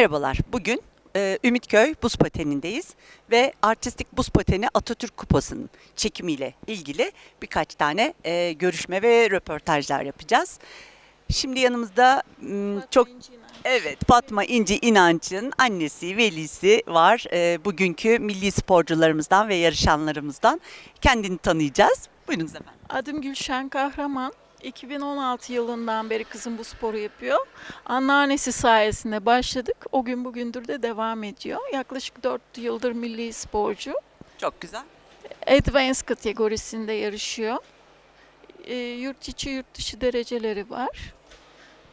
Merhabalar. Bugün e, Ümitköy Buz Pateni'ndeyiz ve Artistik Buz Pateni Atatürk Kupası'nın çekimiyle ilgili birkaç tane e, görüşme ve röportajlar yapacağız. Şimdi yanımızda m, çok evet Fatma İnci İnanç'ın annesi, velisi var. E, bugünkü milli sporcularımızdan ve yarışanlarımızdan kendini tanıyacağız. Buyurunuz efendim. Adım Gülşen Kahraman. 2016 yılından beri kızım bu sporu yapıyor. Anneannesi sayesinde başladık. O gün bugündür de devam ediyor. Yaklaşık 4 yıldır milli sporcu. Çok güzel. Advanced kategorisinde yarışıyor. E, yurt içi yurt dışı dereceleri var.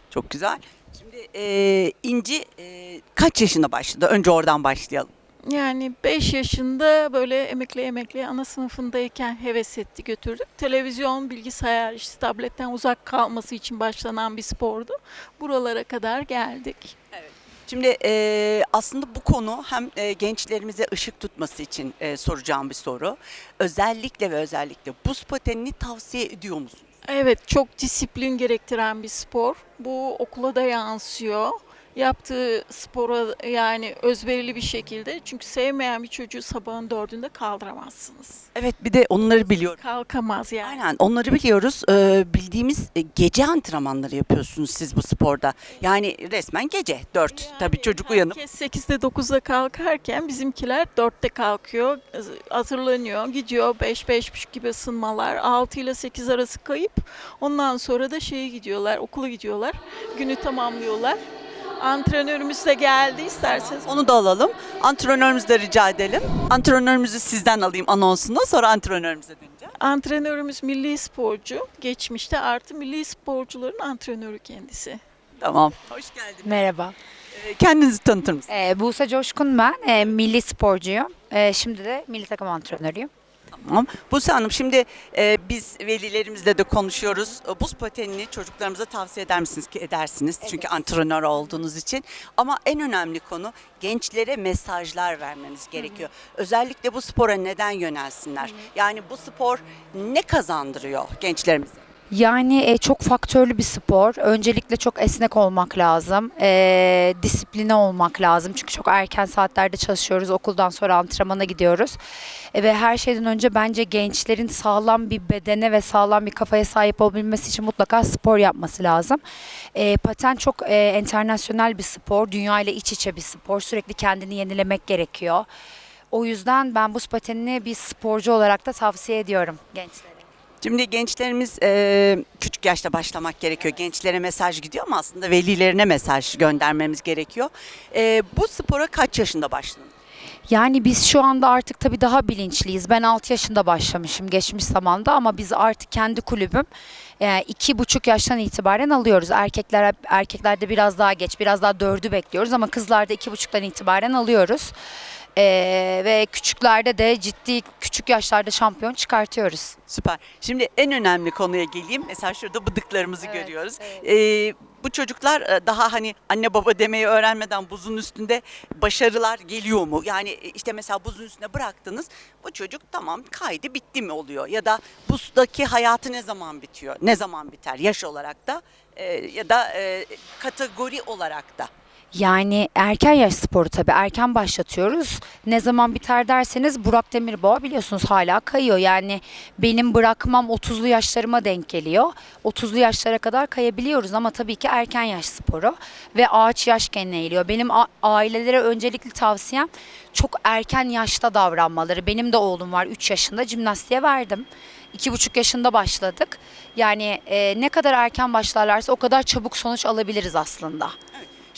Çok güzel. Şimdi e, İnci e, kaç yaşında başladı? Önce oradan başlayalım. Yani 5 yaşında böyle emekli emekli ana sınıfındayken heves etti götürdük. Televizyon, bilgisayar, işte tabletten uzak kalması için başlanan bir spordu. Buralara kadar geldik. Şimdi e, aslında bu konu hem e, gençlerimize ışık tutması için e, soracağım bir soru. Özellikle ve özellikle buz patenini tavsiye ediyor musunuz? Evet, çok disiplin gerektiren bir spor. Bu okula da yansıyor. Yaptığı spora yani özverili bir şekilde. Çünkü sevmeyen bir çocuğu sabahın dördünde kaldıramazsınız. Evet bir de onları biliyorum. Kalkamaz yani. Aynen onları biliyoruz. Ee, bildiğimiz e, gece antrenmanları yapıyorsunuz siz bu sporda. Yani resmen gece. Dört Yani tabii çocuk uyanıp. Herkes 8'de 9'da kalkarken bizimkiler 4'te kalkıyor, hazırlanıyor, gidiyor 5-5.30 gibi ısınmalar, 6 ile 8 arası kayıp. Ondan sonra da şeye gidiyorlar, okula gidiyorlar, günü tamamlıyorlar. Antrenörümüz de geldi isterseniz. Onu da alalım. Antrenörümüzü de rica edelim. Antrenörümüzü sizden alayım anonsunu. Sonra antrenörümüze döneceğim. Antrenörümüz milli sporcu, geçmişte artı milli sporcuların antrenörü kendisi. Tamam. Hoş geldiniz. Merhaba. Ee, kendinizi tanıtır mısınız? Ee, Buse Coşkun ben. Ee, milli sporcuyum. Ee, şimdi de milli takım antrenörüyüm. Tamam. Buse Hanım şimdi e, biz velilerimizle de konuşuyoruz. E, Buz patenini çocuklarımıza tavsiye eder misiniz ki edersiniz. Çünkü antrenör olduğunuz için. Ama en önemli konu gençlere mesajlar vermeniz gerekiyor. Özellikle bu spora neden yönelsinler? Yani bu spor ne kazandırıyor gençlerimize? Yani e, çok faktörlü bir spor. Öncelikle çok esnek olmak lazım. E, disipline olmak lazım. Çünkü çok erken saatlerde çalışıyoruz. Okuldan sonra antrenmana gidiyoruz. E, ve her şeyden önce bence gençlerin sağlam bir bedene ve sağlam bir kafaya sahip olabilmesi için mutlaka spor yapması lazım. E, paten çok e, internasyonel bir spor. Dünya ile iç içe bir spor. Sürekli kendini yenilemek gerekiyor. O yüzden ben buz patenini bir sporcu olarak da tavsiye ediyorum gençlere. Şimdi gençlerimiz e, küçük yaşta başlamak gerekiyor. Gençlere mesaj gidiyor ama aslında velilerine mesaj göndermemiz gerekiyor. E, bu spora kaç yaşında başladınız? Yani biz şu anda artık tabii daha bilinçliyiz. Ben 6 yaşında başlamışım geçmiş zamanda ama biz artık kendi kulübüm iki buçuk yaştan itibaren alıyoruz. Erkekler erkeklerde biraz daha geç, biraz daha dördü bekliyoruz ama kızlarda iki buçuktan itibaren alıyoruz. E, ve küçüklerde de ciddi küçük yaşlarda şampiyon çıkartıyoruz. Süper. Şimdi en önemli konuya geleyim. Mesela şurada bıdıklarımızı Evet, görüyoruz. Ee, bu çocuklar e, daha hani anne baba demeyi öğrenmeden buzun üstünde başarılar geliyor mu? Yani e, işte mesela buzun üstüne bıraktınız. Bu çocuk tamam kaydı bitti mi oluyor? Ya da buzdaki hayatı ne zaman bitiyor? Ne zaman biter? Yaş olarak da e, ya da e, kategori olarak da. Yani erken yaş sporu tabii erken başlatıyoruz. Ne zaman biter derseniz Burak Demirboğa biliyorsunuz hala kayıyor. Yani benim bırakmam 30'lu yaşlarıma denk geliyor. 30'lu yaşlara kadar kayabiliyoruz ama tabii ki erken yaş sporu ve ağaç yaşken eğiliyor. Benim ailelere öncelikli tavsiyem çok erken yaşta davranmaları. Benim de oğlum var 3 yaşında jimnastiğe verdim. İki buçuk yaşında başladık. Yani e, ne kadar erken başlarlarsa o kadar çabuk sonuç alabiliriz aslında.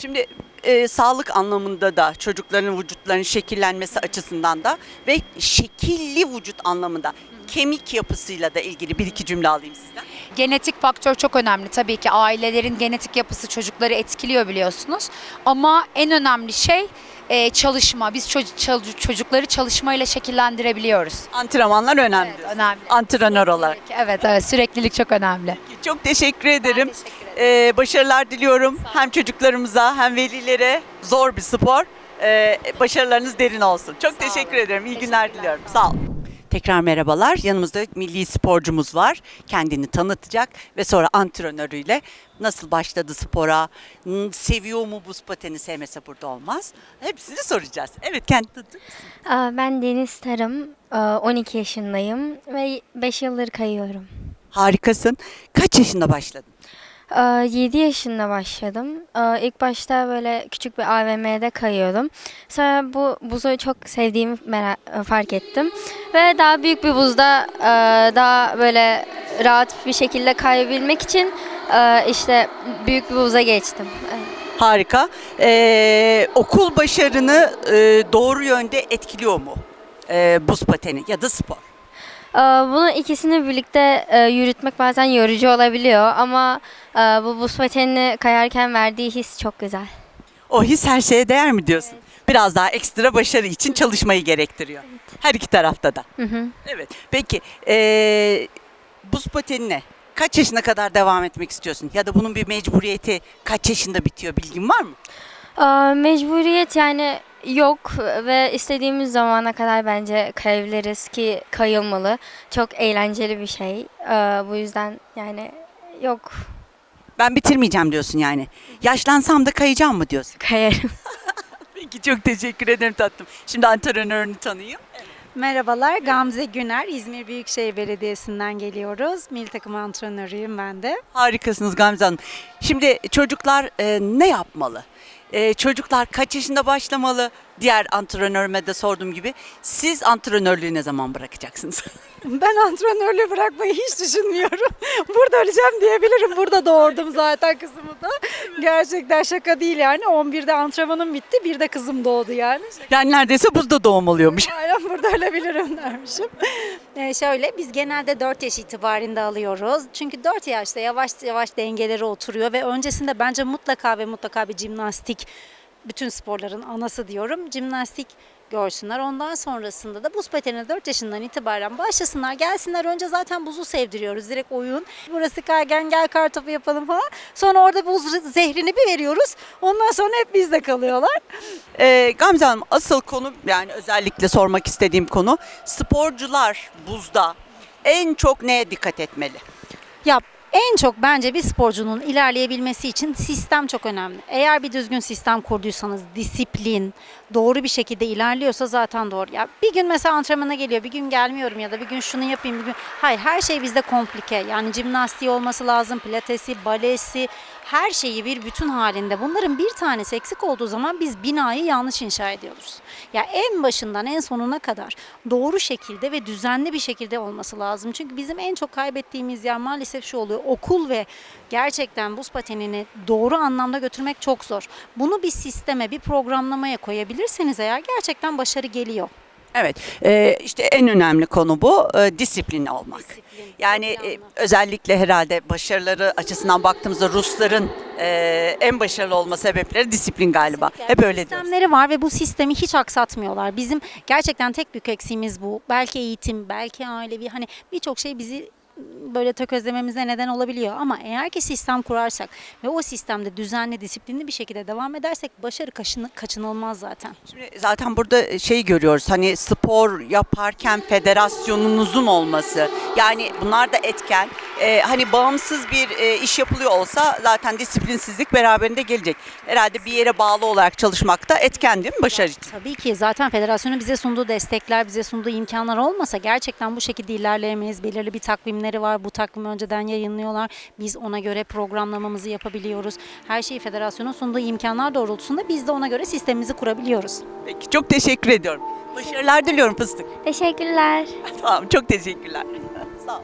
Şimdi e, sağlık anlamında da çocukların vücutlarının şekillenmesi açısından da ve şekilli vücut anlamında kemik yapısıyla da ilgili bir iki cümle alayım sizden. Genetik faktör çok önemli. Tabii ki ailelerin genetik yapısı çocukları etkiliyor biliyorsunuz. Ama en önemli şey e, çalışma. Biz ço- çal- çocukları çalışmayla şekillendirebiliyoruz. Antrenmanlar önemli. Evet, önemli. Antrenör olarak. Evet, evet süreklilik çok önemli. Çok teşekkür ederim. teşekkür ederim. Ee, başarılar diliyorum hem çocuklarımıza hem velilere. Zor bir spor. Ee, başarılarınız derin olsun. Çok Sağ teşekkür olun. ederim. İyi günler diliyorum. sağ olun. Tekrar merhabalar. Yanımızda milli sporcumuz var. Kendini tanıtacak ve sonra antrenörüyle nasıl başladı spora, n- seviyor mu buz pateni sevmese burada olmaz. Hepsini soracağız. Evet kendi tanıtır mısın? Aa, Ben Deniz Tarım, aa, 12 yaşındayım ve 5 yıldır kayıyorum. Harikasın. Kaç yaşında başladın? Aa, 7 yaşında başladım. Aa, İlk başta böyle küçük bir AVM'de kayıyordum. Sonra bu buzu çok sevdiğimi mera- fark ettim. Ve daha büyük bir buzda aa, daha böyle rahat bir şekilde kayabilmek için aa, işte büyük bir buza geçtim. Harika. Ee, okul başarını e, doğru yönde etkiliyor mu? Ee, buz pateni ya da spor. Aa, Bunu ikisini birlikte e, yürütmek bazen yorucu olabiliyor ama e, bu buz patenini kayarken verdiği his çok güzel. O his her şeye değer mi diyorsun? Biraz daha ekstra başarı için çalışmayı gerektiriyor. Her iki tarafta da. Hı hı. Evet. Peki ee, buz patenine kaç yaşına kadar devam etmek istiyorsun? Ya da bunun bir mecburiyeti kaç yaşında bitiyor bilgin var mı? Aa, Mecburiyet yani yok ve istediğimiz zamana kadar bence kayabiliriz ki kayılmalı. Çok eğlenceli bir şey. Aa, Bu yüzden yani yok Ben bitirmeyeceğim diyorsun yani. Yaşlansam da kayacağım mı diyorsun? kayarım. Peki çok teşekkür ederim tatlım. Şimdi antrenörünü tanıyayım. Merhabalar, Gamze Güner, İzmir Büyükşehir Belediyesi'nden geliyoruz. Milli takım antrenörüyüm ben de. Harikasınız Gamze Hanım. Şimdi çocuklar e, ne yapmalı? E, çocuklar kaç yaşında başlamalı? Diğer antrenörüme de sorduğum gibi. Siz antrenörlüğü ne zaman bırakacaksınız? Ben antrenörlüğü bırakmayı hiç düşünmüyorum. Burada öleceğim diyebilirim. Burada doğurdum zaten kızımı da. Gerçekten şaka değil yani. 11'de antrenmanım bitti, bir de kızım doğdu yani. yani neredeyse buzda doğum oluyormuş. Aynen burada ölebilirim dermişim. Ee, şöyle biz genelde 4 yaş itibarında alıyoruz. Çünkü 4 yaşta yavaş yavaş dengeleri oturuyor ve öncesinde bence mutlaka ve mutlaka bir jimnastik bütün sporların anası diyorum. Jimnastik görsünler. Ondan sonrasında da buz patenine 4 yaşından itibaren başlasınlar. Gelsinler önce zaten buzu sevdiriyoruz. Direkt oyun. Burası kaygan gel kartopu yapalım falan. Sonra orada buz zehrini bir veriyoruz. Ondan sonra hep bizde kalıyorlar. E, Gamze Hanım asıl konu yani özellikle sormak istediğim konu sporcular buzda en çok neye dikkat etmeli? Ya en çok bence bir sporcunun ilerleyebilmesi için sistem çok önemli. Eğer bir düzgün sistem kurduysanız, disiplin, doğru bir şekilde ilerliyorsa zaten doğru. Ya bir gün mesela antrenmana geliyor, bir gün gelmiyorum ya da bir gün şunu yapayım, bir gün... Hayır, her şey bizde komplike. Yani jimnastiği olması lazım, pilatesi, balesi, her şeyi bir bütün halinde. Bunların bir tanesi eksik olduğu zaman biz binayı yanlış inşa ediyoruz. Ya en başından en sonuna kadar doğru şekilde ve düzenli bir şekilde olması lazım. Çünkü bizim en çok kaybettiğimiz yer maalesef şu oluyor. Okul ve gerçekten buz patenini doğru anlamda götürmek çok zor. Bunu bir sisteme, bir programlamaya koyabilirseniz eğer gerçekten başarı geliyor. Evet, e, işte en önemli konu bu e, disiplin olmak. Disiplin, Yani e, özellikle herhalde başarıları açısından baktığımızda Rusların e, en başarılı olma sebepleri disiplin galiba. Kesinlikle. Hep öyle diyoruz. Sistemleri var ve bu sistemi hiç aksatmıyorlar. Bizim gerçekten tek büyük eksiğimiz bu. Belki eğitim, belki ailevi hani birçok şey bizi böyle tökezlememize neden olabiliyor. Ama eğer ki sistem kurarsak ve o sistemde düzenli, disiplinli bir şekilde devam edersek başarı kaçını- kaçınılmaz zaten. Şimdi zaten burada şey görüyoruz hani spor yaparken federasyonunuzun olması yani bunlar da etken. E, hani bağımsız bir e, iş yapılıyor olsa zaten disiplinsizlik beraberinde gelecek. Herhalde bir yere bağlı olarak çalışmak da etken değil mi başarı için? Tabii ki zaten federasyonun bize sunduğu destekler, bize sunduğu imkanlar olmasa gerçekten bu şekilde ilerleyemeyiz. Belirli bir takvimleri var. Bu takvimi önceden yayınlıyorlar. Biz ona göre programlamamızı yapabiliyoruz. Her şeyi federasyonun sunduğu imkanlar doğrultusunda biz de ona göre sistemimizi kurabiliyoruz. Peki çok teşekkür ediyorum. Başarılar diliyorum fıstık. Teşekkürler. Tamam çok teşekkürler. Sağ ol.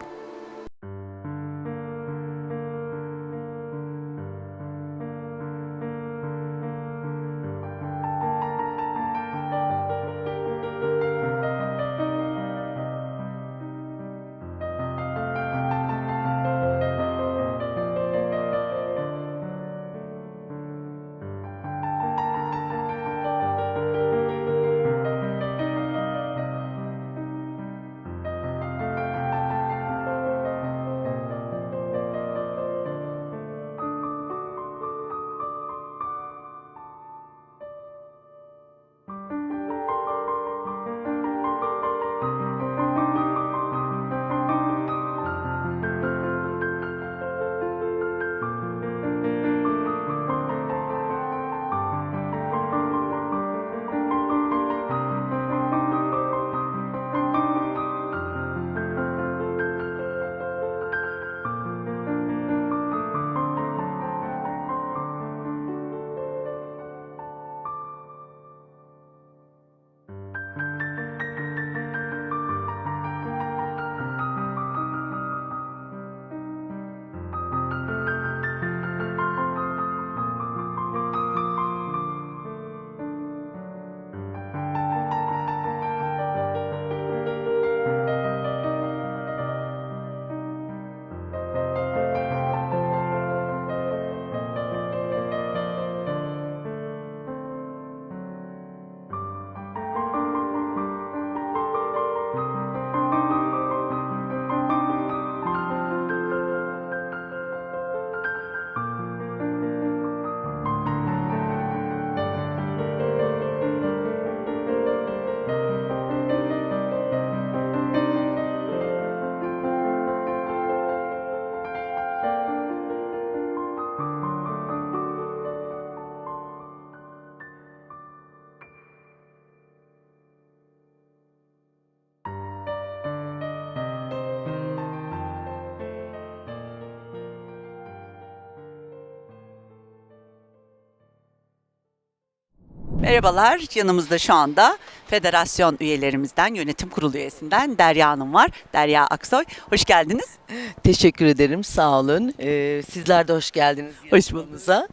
Merhabalar, yanımızda şu anda federasyon üyelerimizden, yönetim kurulu üyesinden Derya Hanım var. Derya Aksoy, hoş geldiniz. Teşekkür ederim, sağ olun. Ee, sizler de hoş geldiniz Hoş yarışmamıza.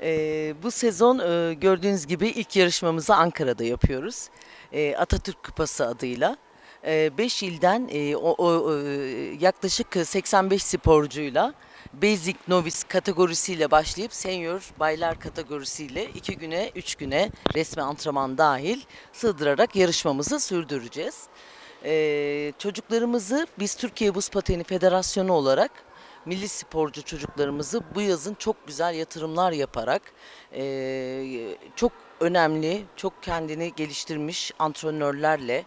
Ee, bu sezon e, gördüğünüz gibi ilk yarışmamızı Ankara'da yapıyoruz. Ee, Atatürk Kupası adıyla. 5 ilden e, o, o, e, yaklaşık 85 sporcuyla Basic Novice kategorisiyle başlayıp Senior Baylar kategorisiyle 2 güne 3 güne resmi antrenman dahil sığdırarak yarışmamızı sürdüreceğiz. Ee, çocuklarımızı biz Türkiye Buz Pateni Federasyonu olarak milli sporcu çocuklarımızı bu yazın çok güzel yatırımlar yaparak ee, çok önemli, çok kendini geliştirmiş antrenörlerle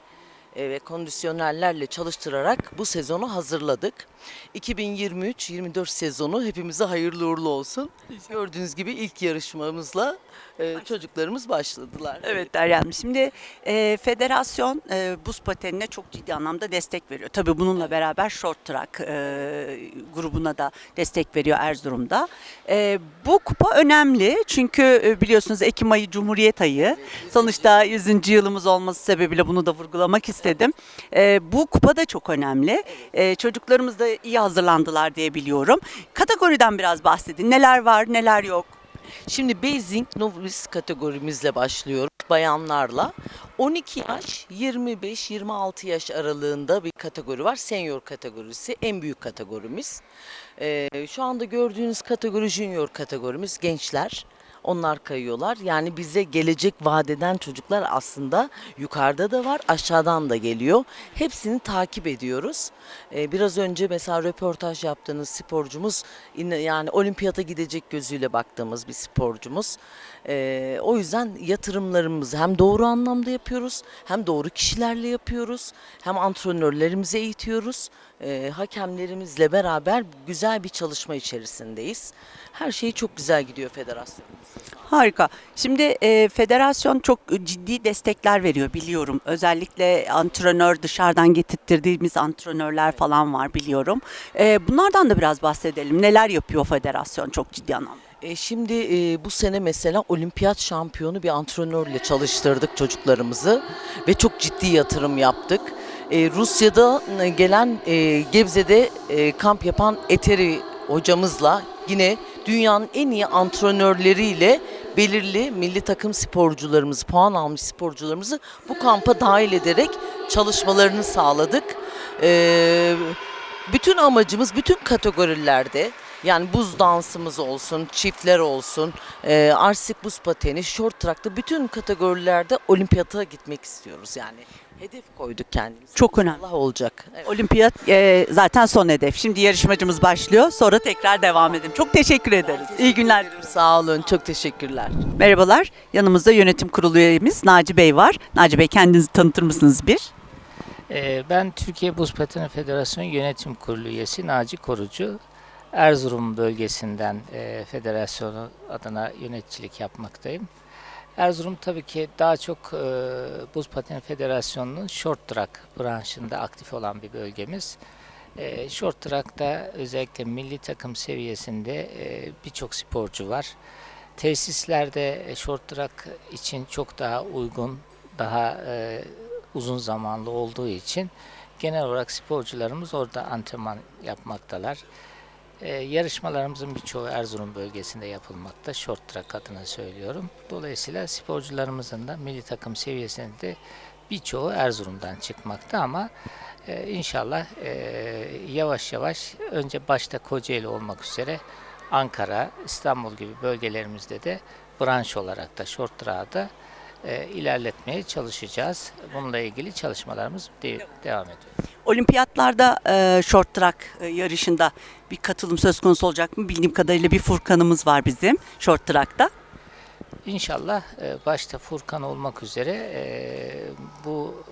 e, ve kondisyonerlerle çalıştırarak bu sezonu hazırladık. 2023-24 sezonu hepimize hayırlı uğurlu olsun. Gördüğünüz gibi ilk yarışmamızla e, çocuklarımız başladılar. Evet Derya Hanım, şimdi e, federasyon e, buz patenine çok ciddi anlamda destek veriyor. Tabii bununla beraber short track e, grubuna da destek veriyor Erzurum'da. E, bu kupa önemli çünkü e, biliyorsunuz Ekim ayı Cumhuriyet ayı. Sonuçta 100. yılımız olması sebebiyle bunu da vurgulamak istedim. E, bu kupa da çok önemli. E, çocuklarımız da iyi hazırlandılar diye biliyorum. Kategoriden biraz bahsedin. Neler var, neler yok? Şimdi Basic Novice kategorimizle başlıyoruz bayanlarla. 12 yaş 25-26 yaş aralığında bir kategori var. Senior kategorisi en büyük kategorimiz. Ee, şu anda gördüğünüz kategori junior kategorimiz gençler. Onlar kayıyorlar. Yani bize gelecek vadeden çocuklar aslında yukarıda da var, aşağıdan da geliyor. Hepsini takip ediyoruz. Ee, biraz önce mesela röportaj yaptığınız sporcumuz yani olimpiyata gidecek gözüyle baktığımız bir sporcumuz. Ee, o yüzden yatırımlarımızı hem doğru anlamda yapıyoruz, hem doğru kişilerle yapıyoruz, hem antrenörlerimizi eğitiyoruz. Ee, hakemlerimizle beraber güzel bir çalışma içerisindeyiz. Her şey çok güzel gidiyor federasyonumuz. Harika. Şimdi e, federasyon çok ciddi destekler veriyor biliyorum. Özellikle antrenör dışarıdan getirttirdiğimiz antrenörler falan var biliyorum. E, bunlardan da biraz bahsedelim. Neler yapıyor federasyon çok ciddi anlamda? E, şimdi e, bu sene mesela olimpiyat şampiyonu bir antrenörle çalıştırdık çocuklarımızı ve çok ciddi yatırım yaptık. E, Rusya'da e, gelen e, Gebze'de kamp yapan Eteri hocamızla yine dünyanın en iyi antrenörleriyle belirli milli takım sporcularımızı, puan almış sporcularımızı bu kampa dahil ederek çalışmalarını sağladık. Bütün amacımız bütün kategorilerde yani buz dansımız olsun, çiftler olsun, e, arsik buz pateni, short track'ta bütün kategorilerde olimpiyata gitmek istiyoruz yani. Hedef koyduk kendimize. Çok önemli. Allah olacak. Evet. Olimpiyat e, zaten son hedef. Şimdi yarışmacımız başlıyor. Sonra tekrar devam edelim. Çok teşekkür ederiz. İyi günler. Sağ olun, çok teşekkürler. Merhabalar. Yanımızda yönetim kurulu üyemiz Naci Bey var. Naci Bey kendinizi tanıtır mısınız bir? Ee, Ben Türkiye Buz Pateni Federasyonu Yönetim Kurulu üyesi Naci Korucu. Erzurum bölgesinden e, federasyonu adına yöneticilik yapmaktayım. Erzurum tabii ki daha çok e, Buz Pateni Federasyonu'nun short track branşında aktif olan bir bölgemiz. E, short track'ta özellikle milli takım seviyesinde e, birçok sporcu var. Tesislerde e, short track için çok daha uygun, daha e, uzun zamanlı olduğu için genel olarak sporcularımız orada antrenman yapmaktalar. Ee, yarışmalarımızın birçoğu Erzurum bölgesinde yapılmakta. Short track adına söylüyorum. Dolayısıyla sporcularımızın da milli takım seviyesinde birçoğu Erzurum'dan çıkmakta ama e, inşallah e, yavaş yavaş önce başta Kocaeli olmak üzere Ankara, İstanbul gibi bölgelerimizde de branş olarak da short track'da e, ilerletmeye çalışacağız. Bununla ilgili çalışmalarımız de- devam ediyor. Olimpiyatlarda e, short track e, yarışında bir katılım söz konusu olacak mı? Bildiğim kadarıyla bir Furkan'ımız var bizim short track'ta. İnşallah e, başta Furkan olmak üzere e, bu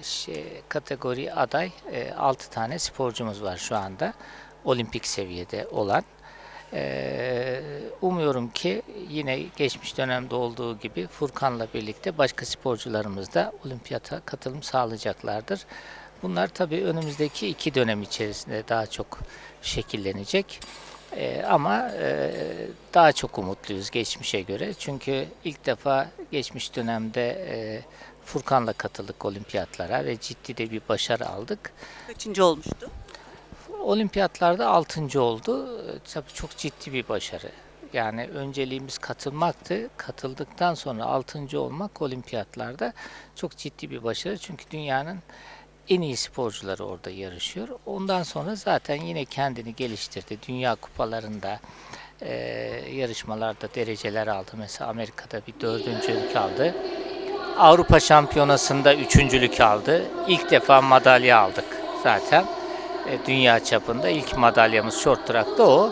e, şey, kategori aday 6 tane sporcumuz var şu anda olimpik seviyede olan. E, Umuyorum ki yine geçmiş dönemde olduğu gibi Furkan'la birlikte başka sporcularımız da olimpiyata katılım sağlayacaklardır. Bunlar tabii önümüzdeki iki dönem içerisinde daha çok şekillenecek. E, ama e, daha çok umutluyuz geçmişe göre. Çünkü ilk defa geçmiş dönemde e, Furkan'la katıldık olimpiyatlara ve ciddi de bir başarı aldık. Kaçıncı olmuştu? Olimpiyatlarda 6. oldu. E, Tabii çok ciddi bir başarı. Yani önceliğimiz katılmaktı. Katıldıktan sonra 6. olmak olimpiyatlarda çok ciddi bir başarı. Çünkü dünyanın en iyi sporcuları orada yarışıyor. Ondan sonra zaten yine kendini geliştirdi. Dünya kupalarında e, yarışmalarda dereceler aldı. Mesela Amerika'da bir dördüncülük aldı. Avrupa Şampiyonası'nda üçüncülük aldı. İlk defa madalya aldık zaten. E, dünya çapında ilk madalyamız short track'ta o.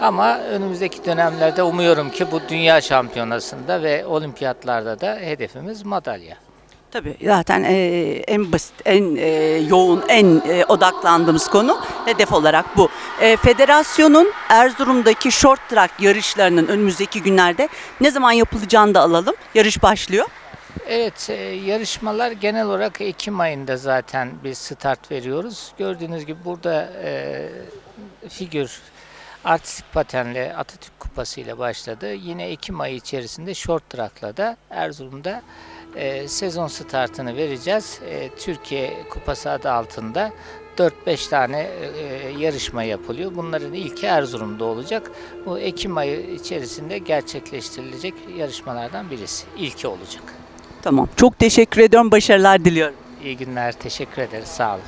Ama önümüzdeki dönemlerde umuyorum ki bu dünya şampiyonasında ve olimpiyatlarda da hedefimiz madalya. Tabii zaten e, en basit, en e, yoğun, en e, odaklandığımız konu hedef olarak bu. E, federasyonun Erzurum'daki short track yarışlarının önümüzdeki günlerde ne zaman yapılacağını da alalım. Yarış başlıyor. Evet, e, yarışmalar genel olarak Ekim ayında zaten biz start veriyoruz. Gördüğünüz gibi burada e, figür artistik patenle Atatürk Kupası ile başladı. Yine Ekim ayı içerisinde short track'la da Erzurum'da e, sezon startını vereceğiz. E, Türkiye Kupası adı altında 4-5 tane e, yarışma yapılıyor. Bunların ilki Erzurum'da olacak. Bu Ekim ayı içerisinde gerçekleştirilecek yarışmalardan birisi. İlki olacak. Tamam. Çok teşekkür ediyorum. Başarılar diliyorum. İyi günler, teşekkür ederiz. Sağ olun.